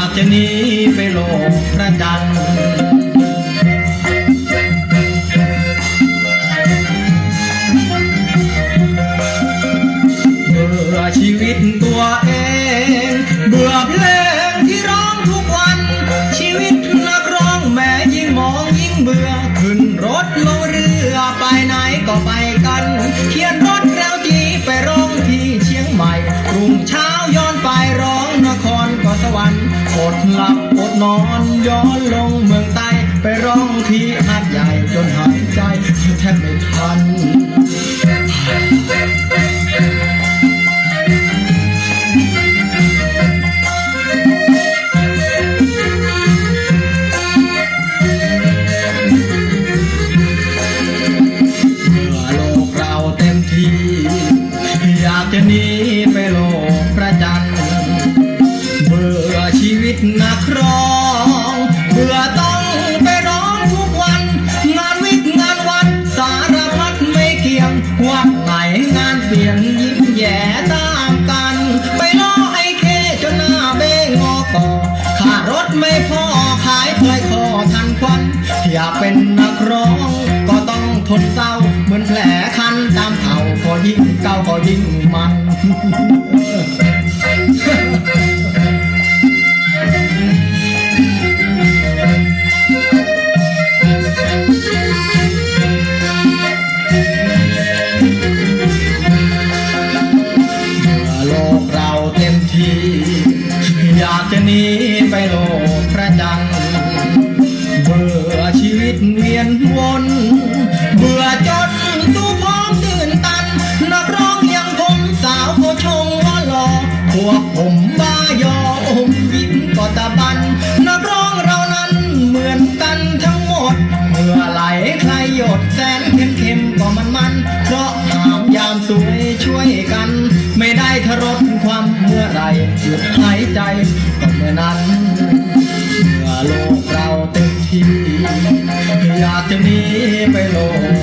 ากจะหนีไปโลกพระจันทร์เบื่อชีวิตตัวเอง เบื่อเพลง จะหนีไปโลกพระจันเบื่อชีวิตนักร้อง เบื่อต้องไปร้องทุกวัน งานวิกงานวัดสารพัดไม่เกี่ยง วัดไหนงานเสียงยิ้มแย่ตามกัน ไปล้อไอ้เคจนหน้าเบ้งงอกอค่ารถไม่พอขายเคยคอทันควัน อยากเป็นนักร้องก็ต้องทนเศร้าเหมือนแผลคัน ไปโลกพระจันทร์เบื่อชีวิตเวียนวนเบื่อจนสู้พร้อมตื่นตัน นักร้องยังผมสาวโคชงว่าหลอพวกผมบ้ายออมยิ้มก็ตะบัน นักร้องเรานั้นเหมือนกันทั้งหมดเมื่อไหลใครหยดแสนเข้มเข้มๆก็มันมัน เพราะหามยามสวยช่วยกัน ไม่ได้ทรดความเมื่อไรหยุดห ใจก็เมื่อนั้นเมื่อโลกเราเต็มที่อยากจะหนีไปโลก